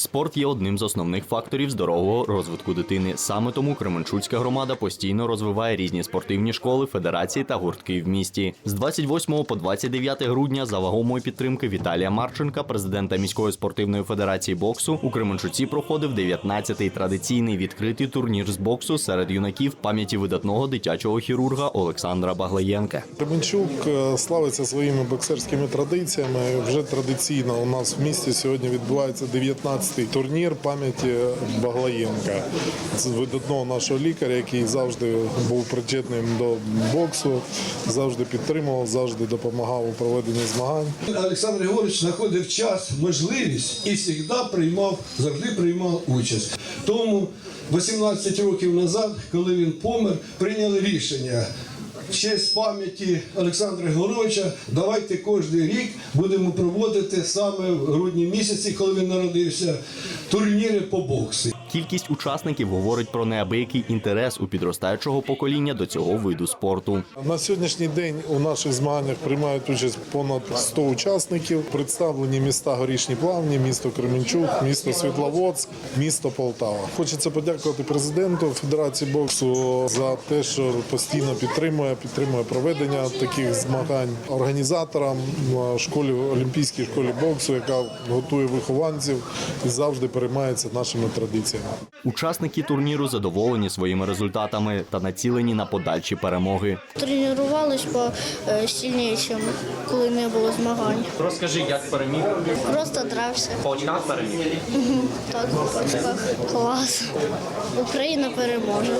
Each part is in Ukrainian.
Спорт є одним з основних факторів здорового розвитку дитини. Саме тому Кременчуцька громада постійно розвиває різні спортивні школи, федерації та гуртки в місті. З 28 по 29 грудня за вагомої підтримки Віталія Марченка, президента міської спортивної федерації боксу, у Кременчуці проходив 19-й традиційний відкритий турнір з боксу серед юнаків пам'яті видатного дитячого хірурга Олександра Баглаєнка. Кременчук е, славиться своїми боксерськими традиціями. Вже традиційно у нас в місті сьогодні відбувається 19-й турнір пам'яті Баглаєнка. Видатного нашого лікаря, який завжди був причетним до боксу, завжди підтримував, завжди допомагав у проведенні змагань. Олександр Григорович знаходив час, можливість і завжди приймав, завжди приймав участь. Тому 18 років назад, коли він помер, прийняли рішення. В честь пам'яті Олександра Григоровича давайте кожен рік будемо проводити саме в грудні місяці, коли він народився, турніри по боксу. Кількість учасників говорить про неабиякий інтерес у підростаючого покоління до цього виду спорту. На сьогоднішній день у наших змаганнях приймають участь понад 100 учасників. Представлені міста Горішні Плавні, місто Кременчук, місто Світловодськ, місто Полтава. Хочеться подякувати президенту Федерації боксу за те, що постійно підтримує, підтримує проведення таких змагань організаторам школі Олімпійській школі боксу, яка готує вихованців і завжди переймається нашими традиціями. Учасники турніру задоволені своїми результатами та націлені на подальші перемоги. Тренувались по е, сильніше, коли не було змагань. Розкажи, як переміг Просто дрався. по очках переміг. Так, в очках. клас. Україна переможе.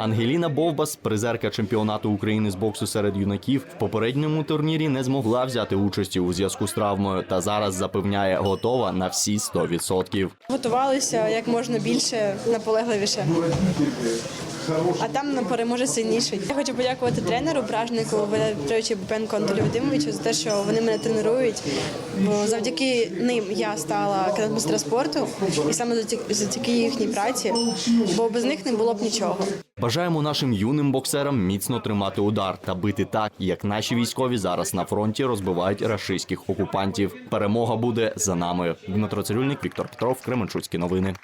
Ангеліна Бовбас, призерка чемпіонату України з боксу серед юнаків, в попередньому турнірі не змогла взяти участі у зв'язку з травмою та зараз запевняє, готова на всі 100%. Готувалися як можна більше, наполегливіше. А там переможе сильніший. Я хочу подякувати тренеру, бражнику Валерійовичу Бупенко Анатолію Вадимовичу за те, що вони мене тренують. Бо завдяки ним я стала кандидатом спорту, і саме завдяки- завдяки їхній праці, бо без них не було б нічого. Бажаємо нашим юним боксерам міцно тримати удар та бити так, як наші військові зараз на фронті розбивають рашистських окупантів. Перемога буде за нами. Дмитро Цирюльник, Віктор Петров, Кременчуцькі новини.